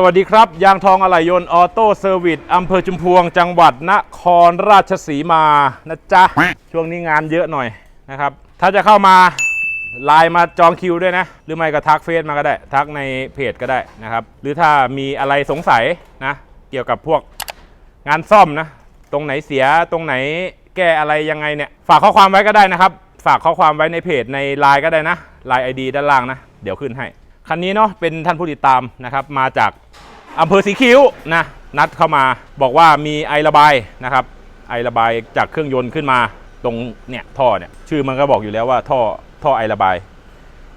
สวัสดีครับ ยางทองอะไหล่ยนต์ออโต้เซอร์วิสอำเภอชุมพวง จังหวัดนครราชสีมานะจ๊ะ ช่วงนี้งานเยอะหน่อยนะครับ ถ้าจะเข้ามาไลน์มาจองคิวด้วยนะ หรือไม่ก็ทักเฟซมาก็ได้ ทักในเพจก็ได้นะครับ หรือถ้ามีอะไรสงสัยนะ เกี่ยวกับพวกงานซ่อมนะ ตรงไหนเสียตรงไหนแก้อะไรยังไงเนี่ยฝากข้อความไว้ก็ได้นะครับ ฝากข้อความไว้ในเพจในไลน์ก็ได้นะไลน์ไอดีด้านล่างนะ เดี๋ยวขึ้นให้ คันนี้เนาะเป็นท่านผู้ติดตามนะครับมาจากอำเภอสีคิ้วนะนัดเข้ามาบอกว่ามีไอระบายนะครับไอระบายจากเครื่องยนต์ขึ้นมาตรงเนี่ยท่อเนี่ยชื่อมันก็บอกอยู่แล้วว่าท่อท่อไอระบาย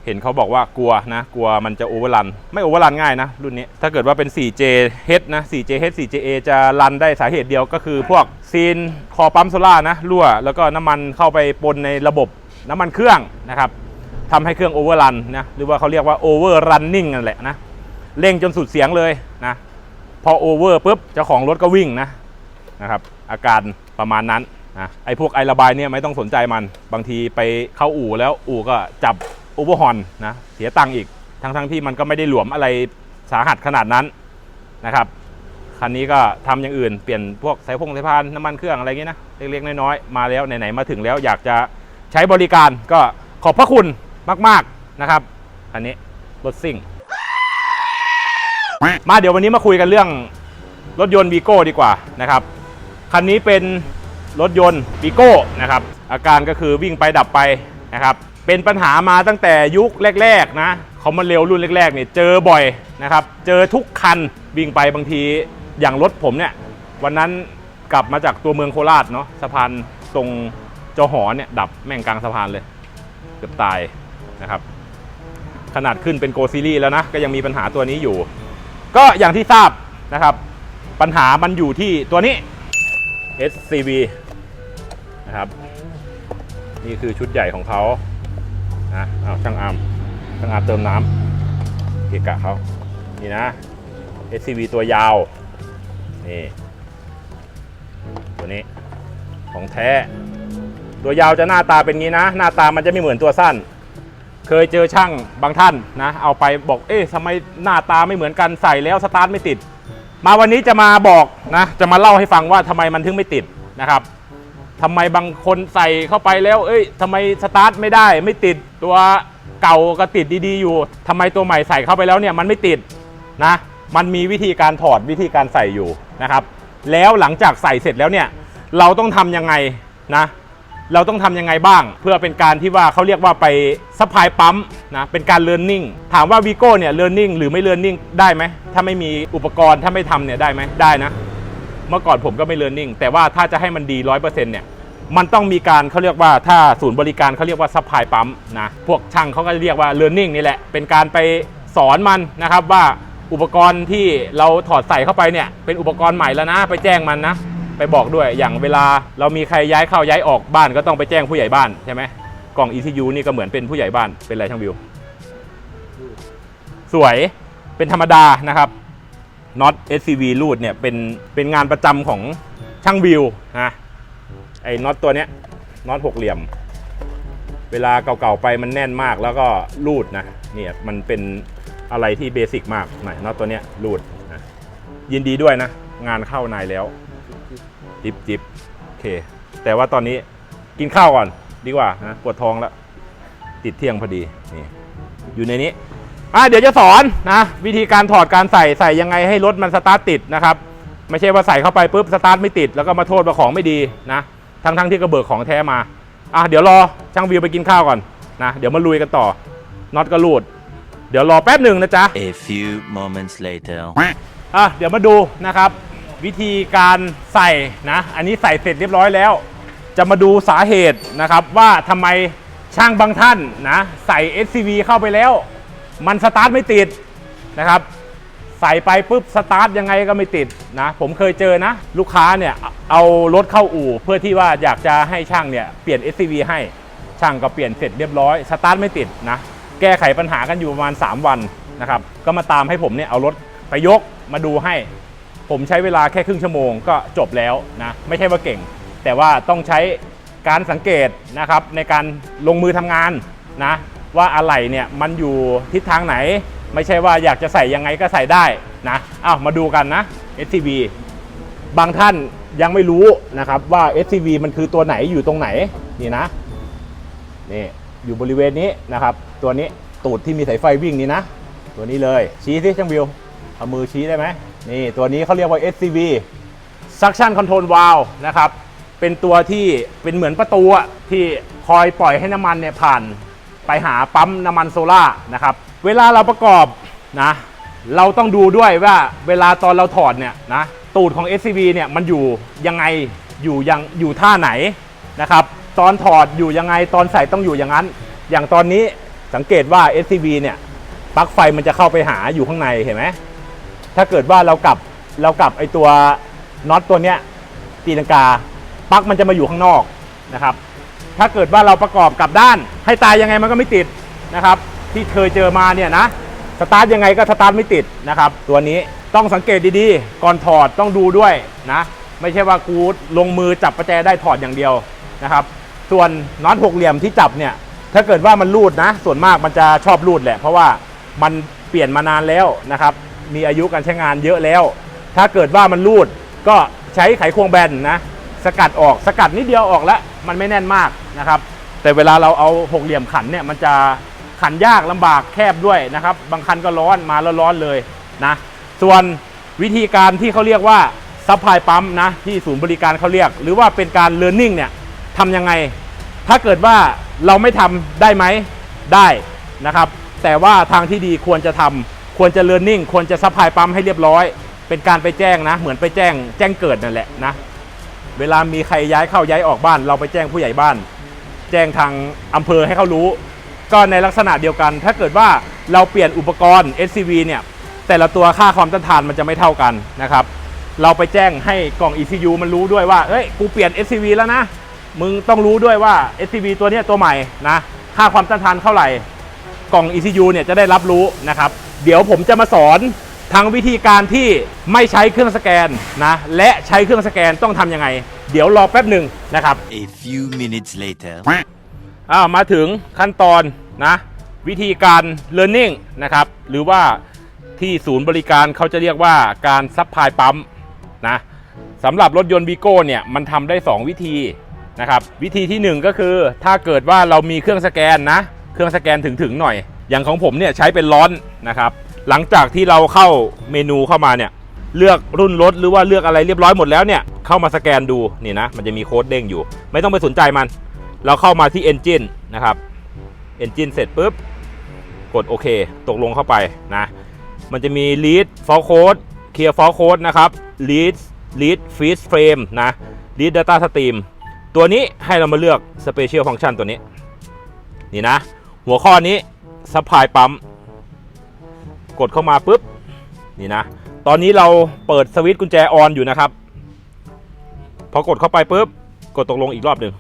เห็นเขาบอกว่ากลัวนะกลัวมันจะโอเวอร์รันไม่โอเวอร์รันง่ายนะรุ่นนี้ถ้าเกิดว่าเป็น 4J H นะ 4J H 4JA จะรันได้สาเหตุเดียวก็คือพวกซีนคอปั๊มโซล่านะรั่วแล้วก็น้ำมันเข้าไปปนในระบบน้ำมันเครื่องนะครับ ทำให้เครื่องโอเวอร์รันนะหรือว่าเขาเรียกว่าโอเวอร์รันนิ่งนั่นแหละนะเร่งจนสุดเสียงเลยนะพอโอเวอร์ปุ๊บเจ้าของรถก็วิ่งนะนะครับอาการประมาณนั้นนะไอ้พวกไอระบายเนี่ยไม่ต้องสนใจมัน บางทีไปเข้าอู่แล้วอู่ก็จับโอเวอร์ฮอนนะเสียตังค์อีก ทั้งทั้งๆที่มันก็ไม่ได้หลวมอะไรสาหัสขนาดนั้นนะครับคันนี้ก็ทำอย่างอื่นเปลี่ยนพวกสายพงสายพานน้ำมันเครื่องอะไรอย่างงี้นะเล็กๆน้อยๆมาแล้วไหนๆมาถึงแล้วอยากจะใช้บริการก็ขอบพระคุณ มาก ๆนะครับคันนี้รถซิ่ง มาเดี๋ยววันนี้มาคุยกันเรื่องรถยนต์วีโก้ดีกว่านะครับคันนี้เป็นรถยนต์วีโก้นะครับอาการก็คือวิ่งไปดับไปนะครับเป็นปัญหามาตั้งแต่ยุคแรกๆนะเขามาเร็วรุ่นแรกๆเนี่ยเจอบ่อยนะครับเจอทุกคันวิ่งไปบางทีอย่างรถผมเนี่ยวันนั้นกลับมาจากตัวเมืองโคราชเนาะสะพานตรงจอหอเนี่ยดับแม่งกลางสะพานเลย เกือบตาย นะครับขนาดขึ้นเป็นโกซีรีแล้วนะก็ยังมีปัญหาตัวนี้อยู่ ก็อย่างที่ทราบนะครับ ปัญหามันอยู่ที่ตัวนี้ SCV นะครับ นี่คือชุดใหญ่ของเขานะเอาช่างอาร์มช่างอาร์มเติมน้ำเกะกะเขานี่นะ SCV ตัวยาว นี่ ตัวนี้ของแท้ ตัวยาวจะหน้าตาเป็นงี้นะ หน้าตามันจะไม่เหมือนตัวสั้น เคยเจอช่างบางท่านนะเอาไปบอกเอ๊ะทำไมหน้าตาไม่เหมือนกันใส่แล้วสตาร์ทไม่ติด มาวันนี้จะมาบอกนะจะมาเล่าให้ฟังว่าทำไมมันถึงไม่ติดนะครับทำไมบางคนใส่เข้าไปแล้ว เอ้ยทำไมสตาร์ทไม่ได้ไม่ติดตัวเก่าก็ติดดีๆอยู่ทำไมตัวใหม่ใส่เข้าไปแล้วเนี่ยมันไม่ติดนะมันมีวิธีการถอดวิธีการใส่อยู่นะครับ แล้วหลังจากใส่เสร็จแล้วเนี่ยเราต้องทำยังไงนะ เราต้องทำยังไงบ้าง เพื่อเป็นการที่ว่าเขาเรียกว่าไปซัพพลายปั๊มนะเป็นการเรียนรู้ถามว่าวีโก้เนี่ยเรียนรู้หรือไม่เรียนรู้ได้ไหมถ้าไม่มีอุปกรณ์ถ้าไม่ทำเนี่ยได้ไหมได้นะ เมื่อก่อนผมก็ไม่เรียนรู้แต่ว่าถ้าจะให้มันดีร้อยเปอร์เซ็นต์เนี่ยมันต้องมีการเขาเรียกว่าถ้าศูนย์บริการเขาเรียกว่าซัพพลายปั๊มนะพวกช่างเขาก็เรียกว่าเรียนรู้นี่แหละ เป็นการไปสอนมันนะครับว่าอุปกรณ์ที่เราถอดใส่เข้าไปเนี่ยเป็นอุปกรณ์ใหม่แล้วนะ ไปแจ้งมันนะ ไปบอกด้วย อย่างเวลาเรามีใครย้ายเข้าย้ายออกบ้านก็ต้องไปแจ้งผู้ใหญ่บ้านใช่ไหมกล่อง ECU นี่ก็เหมือนเป็นผู้ใหญ่บ้านเป็นไรช่างวิว สวยเป็นธรรมดานะครับน็อต SCV รูดเนี่ยเป็นเป็นงานประจำของช่างวิวนะไอ้น็อตตัวเนี้ยน็อตหกเหลี่ยม เวลาเก่าๆไปมันแน่นมากแล้วก็รูดนะเนี่ยมันเป็นอะไรที่เบสิกมากหน่อยน็อตตัวเนี้ยรูดนะยินดีด้วยนะ งานเข้านายแล้ว จิบจิบโอเค แต่ว่าตอนนี้กินข้าวก่อนดีกว่านะปวดท้องแล้ว ติดเที่ยงพอดีนี่อยู่ในนี้อะเดี๋ยวจะสอนนะ วิธีการถอดการใส่ใส่ยังไงให้รถมันสตาร์ทติดนะครับ ไม่ใช่ว่าใส่เข้าไปปุ๊บสตาร์ทไม่ติดแล้วก็มาโทษว่าของไม่ดีนะทั้งทั้งๆที่กระเบิกของแท้มาอะเดี๋ยวรอช่างวิวไปกินข้าวก่อนนะเดี๋ยวมาลุยกันต่อน็อตก็รูด เดี๋ยวรอแป๊บหนึ่งนะจ๊ะ A few moments later. อะเดี๋ยวมาดูนะครับ วิธีการใส่นะ อันนี้ใส่เสร็จเรียบร้อยแล้ว จะมาดูสาเหตุนะครับว่าทำไมช่างบางท่านนะใส่ SCV เข้าไปแล้ว มันสตาร์ทไม่ติดนะครับ ใส่ไปปุ๊บสตาร์ทยังไงก็ไม่ติดนะ ผมเคยเจอนะ ลูกค้าเนี่ยเอารถเข้าอู่ เพื่อที่ว่าอยากจะให้ช่างเนี่ยเปลี่ยน SCV ให้ช่างก็เปลี่ยนเสร็จเรียบร้อยสตาร์ทไม่ติดนะแก้ไขปัญหากันอยู่ประมาณ 3 วันนะครับก็มาตามให้ผมเนี่ยเอารถไปยกมาดูให้ ผมใช้เวลาแค่ครึ่งชั่วโมงก็จบแล้วนะไม่ใช่ว่าเก่ง แต่ว่าต้องใช้การสังเกตนะครับในการลงมือทำงานนะว่าอะไรเนี่ยมันอยู่ทิศทางไหน ไม่ใช่ว่าอยากจะใส่ยังไงก็ใส่ได้นะอ้าวมาดูกันนะ SCV บางท่านยังไม่รู้นะครับว่า SCV มันคือตัวไหนอยู่ตรงไหนนี่นะนี่อยู่บริเวณนี้นะครับ ตัวนี้ตูดที่มีสายไฟวิ่งนี่นะ ตัวนี้เลยชี้สิช่างวิว เอามือชี้ได้ไหมนี่ตัวนี้เขาเรียกว่า SCV suction control valve นะครับ เป็นตัวที่เป็นเหมือนประตูที่คอยปล่อยให้น้ำมันเนี่ยผ่าน ไปหาปั๊มน้ำมันโซล่านะครับ เวลาเราประกอบนะเราต้องดูด้วยว่าเวลาตอนเราถอดเนี่ยนะตูดของ SCV เนี่ยมันอยู่ยังไงอยู่ยังอยู่ท่าไหนนะครับ ตอนถอดอยู่ยังไงตอนใส่ต้องอยู่อย่างนั้น อย่างตอนนี้สังเกตว่า SCV เนี่ยปลั๊กไฟมันจะเข้าไปหาอยู่ข้างในเห็นไหม ถ้าเกิดว่าเรากลับเรากลับไอตัวน็อตตัวเนี้ยตีลังกาปลั๊กมันจะมาอยู่ข้างนอกนะครับ ถ้าเกิดว่าเราประกอบกลับด้าน ให้ตายยังไงมันก็ไม่ติดนะครับ ที่เคยเจอมาเนี่ยนะสตาร์ทยังไงก็สตาร์ทไม่ติดนะครับ ตัวนี้ต้องสังเกตดีๆ ก่อนถอดต้องดูด้วยนะไม่ใช่ว่ากูลงมือจับประแจได้ถอดอย่างเดียวนะครับ ส่วนน็อตหกเหลี่ยมที่จับเนี่ยถ้าเกิดว่ามันรูดนะ ส่วนมากมันจะชอบรูดแหละ เพราะว่ามันเปลี่ยนมานานแล้วนะครับ มีอายุการใช้งานเยอะแล้ว ถ้าเกิดว่ามันรูดก็ใช้ไขควงแบนนะ สกัดออกสกัดนิดเดียวออกแล้วมันไม่แน่นมากนะครับ แต่เวลาเราเอาหกเหลี่ยมขันเนี่ยมันจะขันยากลำบากแคบด้วยนะครับ บางคันก็ร้อนมาแล้วร้อนเลยนะส่วนวิธีการที่เขาเรียกว่าซัพพลายปั๊มนะที่ศูนย์บริการเขาเรียก หรือว่าเป็นการเ e ร์นนิ่งเนี่ยทำยังไง ถ้าเกิดว่าเราไม่ทำได้ไหมได้นะครับ แต่ว่าทางที่ดีควรจะทำ ควรจะเ e ร์นนิ่งควรจะซัพพลายปั๊มให้เรียบร้อย เป็นการไปแจ้งนะ เหมือนไปแจ้ง แจ้งเกิดนั่นแหละนะ เวลามีใครย้ายเข้าย้ายออกบ้าน เราไปแจ้งผู้ใหญ่บ้าน แจ้งทางอำเภอให้เขารู้ ก็ในลักษณะเดียวกัน ถ้าเกิดว่าเราเปลี่ยนอุปกรณ์ SCV เนี่ยแต่ละตัวค่าความต้านทานมันจะไม่เท่ากันนะครับ เราไปแจ้งให้กล่อง ECU มันรู้ด้วยว่าเอ้ยกูเปลี่ยน SCV แล้วนะมึงต้องรู้ด้วยว่า SCV ตัวนี้ตัวใหม่นะค่าความต้านทานเท่าไหร่ กล่อง ECU เนี่ยจะได้รับรู้นะครับ เดี๋ยวผมจะมาสอนทั้งวิธีการที่ไม่ใช้เครื่องสแกนนะและใช้เครื่องสแกนต้องทำยังไง เดี๋ยวรอแป๊บหนึ่งนะครับ A few minutes later. อ้าวมาถึงขั้นตอนนะวิธีการ learning นะครับหรือว่าที่ศูนย์บริการเขาจะเรียกว่าการซัพพลายปั๊มนะสำหรับรถยนต์วีโก้เนี่ยมันทำได้ 2 วิธีนะครับวิธีทีหนึ่1 ก็คือถ้าเกิดว่าเรามีเครื่องสแกนนะ เครื่องสแกนถึงๆหน่อย อย่างของผมเนี่ยใช้เป็นร้อนนะครับ หลังจากที่เราเข้าเมนูเข้ามาเนี่ยเลือกรุ่นรถหรือว่าเลือกอะไรเรียบร้อยหมดแล้วเนี่ยเข้ามาสแกนดูนี่นะมันจะมีโค้ดเด้งอยู่ ไม่ต้องไปสนใจมัน เราเข้ามาที่ Engine นะครับ Engine เสร็จปุ๊บกดโอเค ตกลงเข้าไปนะ มันจะมี lead fault code clear fault code นะครับ lead lead freeze frame นะ lead data stream ตัวนี้ให้เรามาเลือก special function ตัวนี้ นี่นะ หัวข้อนี้ supply ปั๊ม กดเข้ามาปุ๊บ นี่นะ ตอนนี้เราเปิดสวิตช์กุญแจออนอยู่นะครับ พอกดเข้าไปปุ๊บ กดตกลงอีกรอบหนึ่ง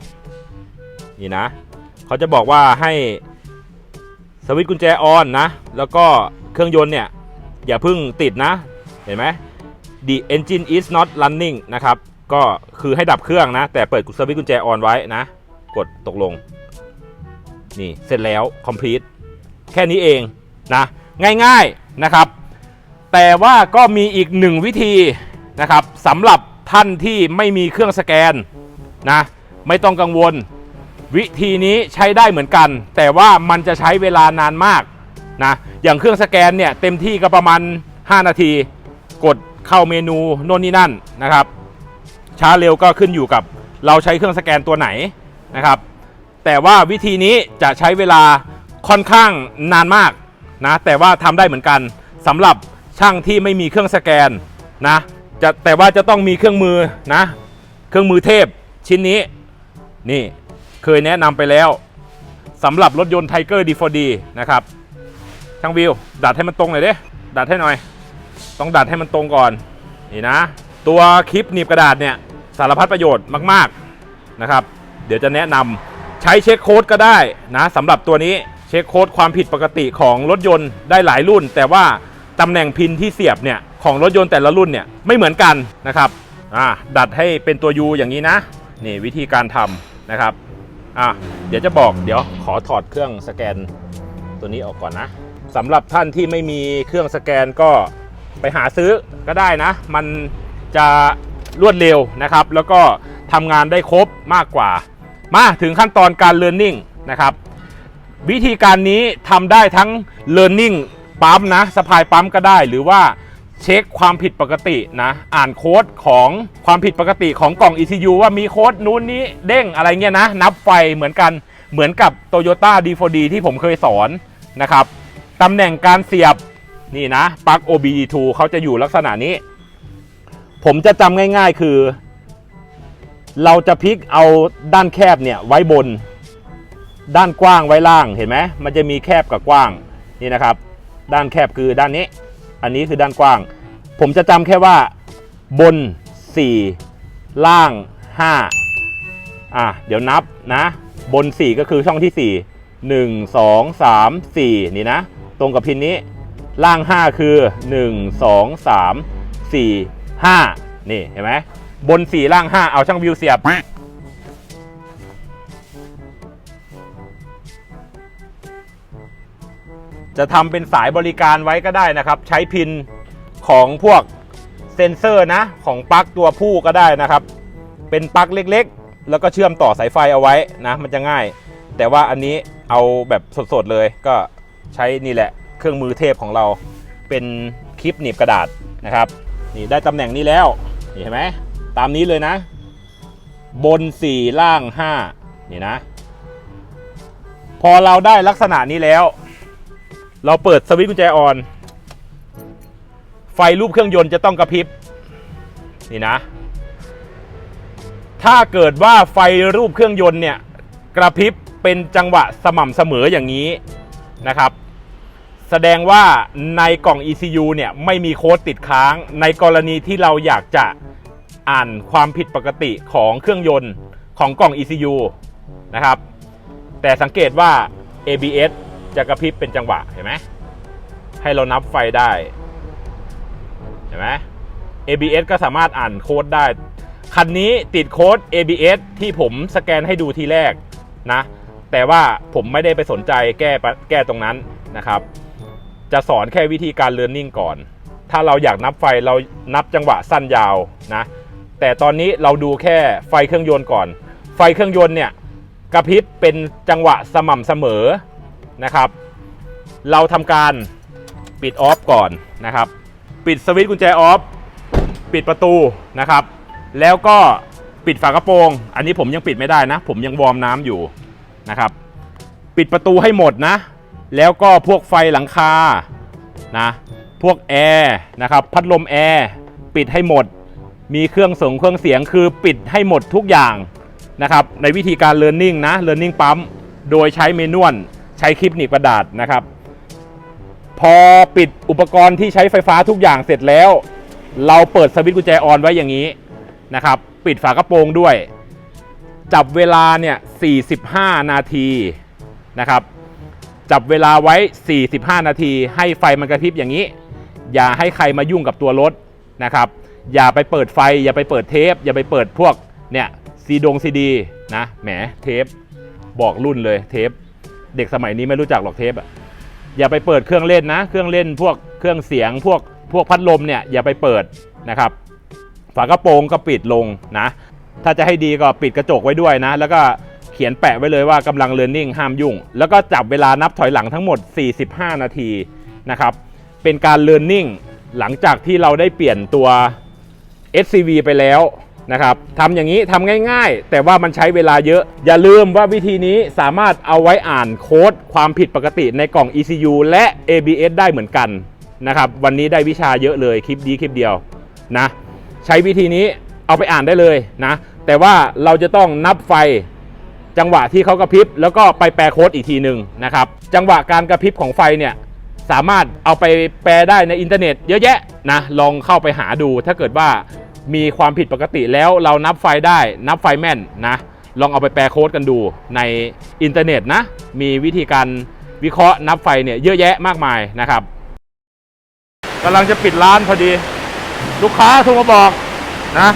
นี่นะ เขาจะบอกว่าให้สวิตช์กุญแจออนนะ แล้วก็เครื่องยนต์เนี่ย อย่าเพึ่งติดนะ เห็นไหม The engine is not running นะครับ ก็คือให้ดับเครื่องนะ แต่เปิดสวิตช์กุญแจออนไว้นะ กดตกลง นี่เสร็จแล้ว complete แค่นี้เองนะง่ายๆนะครับ แต่ว่าก็มีอีกหนึ่งวิธีนะครับสำหรับท่านที่ไม่มีเครื่องสแกนนะไม่ต้องกังวล วิธีนี้ใช้ได้เหมือนกัน แต่ว่ามันจะใช้เวลานานมากนะอย่างเครื่องสแกนเนี่ยเต็มที่ก็ประมาณ 5 นาที กดเข้าเมนูโน่นนี่นั่นนะครับ ช้าเร็วก็ขึ้นอยู่กับเราใช้เครื่องสแกนตัวไหนนะครับ แต่ว่าวิธีนี้จะใช้เวลาค่อนข้างนานมากนะแต่ว่าทำได้เหมือนกันสำหรับช่างที่ไม่มีเครื่องสแกนนะจะแต่ว่าจะต้องมีเครื่องมือนะเครื่องมือเทพชิ้นนี้นี่เคยแนะนำไปแล้วสำหรับรถยนต์ Tiger D4D นะครับช่างวิว ดัดให้มันตรงหน่อยเด้ดัดให้หน่อย ต้องดัดให้มันตรงก่อนนี่นะ ตัวคลิปหนีบกระดาษเนี่ยสารพัดประโยชน์มาก ๆนะครับ เดี๋ยวจะแนะนำ ใช้เช็คโค้ดก็ได้นะสำหรับตัวนี้เช็คโค้ดความผิดปกติของรถยนต์ได้หลายรุ่น แต่ว่าตำแหน่งพินที่เสียบเนี่ยของรถยนต์แต่ละรุ่นเนี่ยไม่เหมือนกันนะครับอ่าดัดให้เป็นตัว U อย่างนี้นะนี่วิธีการทำนะครับอะเดี๋ยวจะบอกเดี๋ยวขอถอดเครื่องสแกนตัวนี้ออกก่อนนะสำหรับท่านที่ไม่มีเครื่องสแกนก็ไปหาซื้อก็ได้นะ มันจะรวดเร็วนะครับ แล้วก็ทำงานได้ครบมากกว่า มาถึงขั้นตอนการ learning นะครับวิธีการนี้ทำได้ทั้ง learning ปั๊มนะสะพายปั๊มก็ได้ หรือว่าเช็คความผิดปกตินะอ่านโค้ดของความผิดปกติของกล่อง ECU ว่ามีโค้ดนู้นนี้เด้งอะไรเงี้ยนะ นับไฟเหมือนกันเหมือนกับ Toyota D4D ที่ผมเคยสอนนะครับตำแหน่งการเสียบนี่นะปลั๊ก OBD2 เขาจะอยู่ลักษณะนี้ ผมจะจำง่ายๆ คือ เราจะพลิกเอาด้านแคบเนี่ยไว้บน ด้านกว้างไว้ล่างเห็นไหมมันจะมีแคบกับกว้างนี่นะครับ ด้านแคบคือด้านนี้ อันนี้คือด้านกว้าง ผมจะจำแค่ว่าบน 4 ล่าง 5 อะเดี๋ยวนับนะ บน 4 ก็คือช่องที่ 4 1 2 3 4 นี่นะ ตรงกับพินนี้ ล่าง 5 คือ 1 2 3 4 5 นี่เห็นไหม บน 4 ล่าง 5 เอาช่างวิวเสียบ จะทำเป็นสายบริการไว้ก็ได้นะครับ ใช้พินของพวกเซนเซอร์นะ ของปลั๊กตัวผู้ก็ได้นะครับ เป็นปลั๊กเล็กๆ แล้วก็เชื่อมต่อสายไฟเอาไว้นะ มันจะง่าย แต่ว่าอันนี้เอาแบบสดๆเลยก็ใช้นี่แหละ เครื่องมือเทพของเราเป็นคลิปหนีบกระดาษนะครับ นี่ได้ตำแหน่งนี้แล้ว นี่เห็นไหมามนี้เลยนะ บน 4 ล่าง 5 นี่นะ พอเราได้ลักษณะนี้แล้ว เราเปิดสวิตช์กุญแจออน ไฟรูปเครื่องยนต์จะต้องกระพริบ นี่นะ ถ้าเกิดว่าไฟรูปเครื่องยนต์เนี่ย กระพริบเป็นจังหวะสม่ำเสมออย่างนี้นะครับแสดงว่าในกล่อง ECU เนี่ยไม่มีโค้ดติดค้างในกรณีที่เราอยากจะ อ่านความผิดปกติของเครื่องยนต์ของกล่อง ECU นะครับ แต่สังเกตว่า ABS จะกระพริบเป็นจังหวะเห็นไหมให้เรานับไฟได้เห็นไหม ABS ก็สามารถอ่านโค้ดได้ คันนี้ติดโค้ด ABS ที่ผมสแกนให้ดูทีแรกนะ แต่ว่าผมไม่ได้ไปสนใจแก้แก้ตรงนั้นนะครับ จะสอนแค่วิธีการ learning ก่อน ถ้าเราอยากนับไฟเรานับจังหวะสั้นยาวนะ แต่ตอนนี้เราดูแค่ไฟเครื่องยนต์ก่อน ไฟเครื่องยนต์เนี่ยกระพริบเป็นจังหวะสม่ำเสมอนะครับ เราทำการปิดออฟก่อนนะครับ ปิดสวิตช์กุญแจออฟปิดประตูนะครับ แล้วก็ปิดฝากระโปรง อันนี้ผมยังปิดไม่ได้นะ ผมยังวอร์มน้ำอยู่นะครับ ปิดประตูให้หมดนะ แล้วก็พวกไฟหลังคานะพวกแอร์นะครับพัดลมแอร์ปิดให้หมด มีเครื่องส่งเครื่องเสียงคือปิดให้หมดทุกอย่างนะครับในวิธีการ learning นะ learning ปั๊มโดยใช้เมนวลใช้คลิปหนีบกระดาษนะครับ พอปิดอุปกรณ์ที่ใช้ไฟฟ้าทุกอย่างเสร็จแล้ว เราเปิดสวิตช์กุญแจออนไว้อย่างนี้นะครับ ปิดฝากระโปรงด้วย จับเวลาเนี่ย 45 นาทีนะครับจับเวลาไว้ 45 นาที ให้ไฟมันกระพริบอย่างนี้ อย่าให้ใครมายุ่งกับตัวรถนะครับ อย่าไปเปิดไฟ อย่าไปเปิดเทป อย่าไปเปิดพวกเนี่ยซีดงซีดีนะแหมเทป บอกรุ่นเลยเทป เด็กสมัยนี้ไม่รู้จักหรอกเทปอะอย่าไปเปิดเครื่องเล่นนะ เครื่องเล่นพวกเครื่องเสียงพวกพวกพัดลมเนี่ยอย่าไปเปิดนะครับฝากระโปรงก็ปิดลงนะ ถ้าจะให้ดีก็ปิดกระจกไว้ด้วยนะ แล้วก็เขียนแปะไว้เลยว่ากำลัง learning ห้ามยุ่ง แล้วก็จับเวลานับถอยหลังทั้งหมด 45 นาทีนะครับ เป็นการ learning หลังจากที่เราได้เปลี่ยนตัว SCV ไปแล้วนะครับทำอย่างนี้ทำง่ายๆ แต่ว่ามันใช้เวลาเยอะ อย่าลืมว่าวิธีนี้สามารถเอาไว้อ่านโค้ดความผิดปกติในกล่อง ECU และ ABS ได้เหมือนกันนะครับ วันนี้ได้วิชาเยอะเลยคลิปดีคลิปเดียวนะใช้วิธีนี้เอาไปอ่านได้เลยนะแต่ว่าเราจะต้องนับไฟจังหวะที่เขากระพริบแล้วก็ไปแปลโค้ดอีกทีหนึ่งนะครับจังหวะการกระพริบของไฟเนี่ยสามารถเอาไปแปลได้ในอินเทอร์เน็ต เยอะแยะนะลองเข้าไปหาดูถ้าเกิดว่า มีความผิดปกติแล้วเรานับไฟได้นับไฟแม่นนะลองเอาไปแปลโค้ดกันดูในอินเทอร์เน็ตนะ มีวิธีการวิเคราะห์นับไฟเนี่ยเยอะแยะมากมายนะครับกำลังจะปิดร้านพอดี ลูกค้าโทรมาบอกนะ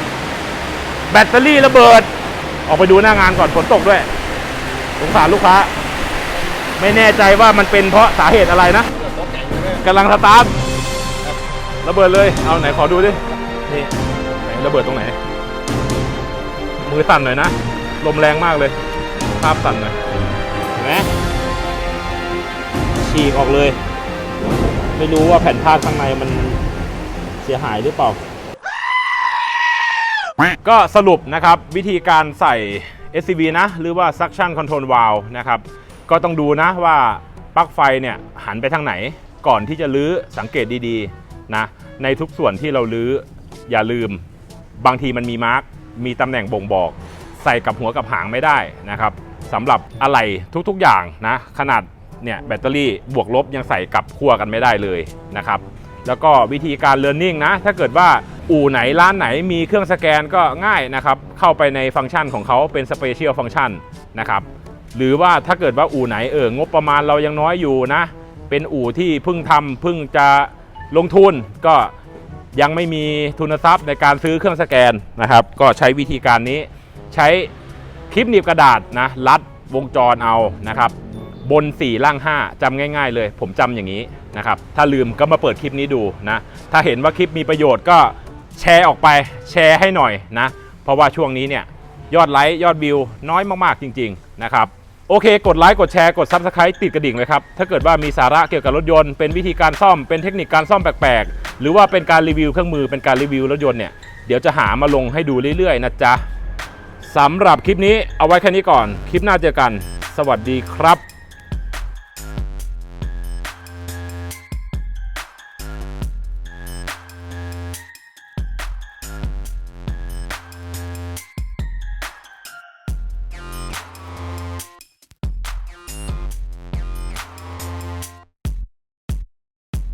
แบตเตอรี่ระเบิด ออกไปดูหน้างานก่อนฝนตกด้วย สงสารลูกค้า ไม่แน่ใจว่ามันเป็นเพราะสาเหตุอะไรนะกำลังสตาร์ทระเบิดเลยเอาไหนขอดูดินี่ ระเบิดตรงไหน มือสั่นหน่อยนะ ลมแรงมากเลย ภาพสั่นหน่อยเห็นไหมฉีกออกเลย ไม่รู้ว่าแผ่นผ้าข้างในมันเสียหายหรือเปล่า ก็สรุปนะครับวิธีการใส่ SCV นะ หรือว่า suction control valve นะครับ ก็ต้องดูนะว่าปลั๊กไฟเนี่ยหันไปทางไหน ก่อนที่จะลื้อสังเกตดีๆนะในทุกส่วนที่เราลื้ออย่าลืม บางทีมันมีมาร์กมีตำแหน่งบ่งบอก ใส่กับหัวกับหางไม่ได้นะครับสำหรับอะไรทุกๆอย่างนะขนาดเนี่ยแบตเตอรี่บวกลบยังใส่กับขั้วกันไม่ได้เลยนะครับแล้วก็วิธีการ learning นะ ถ้าเกิดว่าอู่ไหนร้านไหนมีเครื่องสแกนก็ง่ายนะครับ เข้าไปในฟังก์ชันของเขาเป็น special function นะครับ หรือว่าถ้าเกิดว่าอู่ไหนเอองบประมาณเรายังน้อยอยู่นะ เป็นอู่ที่เพิ่งทำเพิ่งจะลงทุนก็ ยังไม่มีทุนทรัพย์ในการซื้อเครื่องสแกนนะครับ ก็ใช้วิธีการนี้ใช้คลิปหนีบกระดาษนะรัดวงจรเอานะครับ บน 4 ล่าง 5จำง่าย ๆ เลย ผมจำอย่างนี้นะครับ ถ้าลืมก็มาเปิดคลิปนี้ดูนะ ถ้าเห็นว่าคลิปมีประโยชน์ก็แชร์ออกไปแชร์ให้หน่อยนะ เพราะว่าช่วงนี้เนี่ยยอดไลค์ยอดวิวน้อยมากๆจริง ๆ นะครับโอเค กดไลค์กดแชร์กด Subscribe ติดกระดิ่งเลยครับ ถ้าเกิดว่ามีสาระเกี่ยวกับรถยนต์เป็นวิธีการซ่อมเป็นเทคนิคการซ่อมแปลกๆ หรือว่าเป็นการรีวิวเครื่องมือเป็นการรีวิวรถยนต์เนี่ยเดี๋ยวจะหามาลงให้ดูเรื่อยๆนะจ๊ะสำหรับคลิปนี้เอาไว้แค่นี้ก่อน คลิปหน้าเจอกัน สวัสดีครับ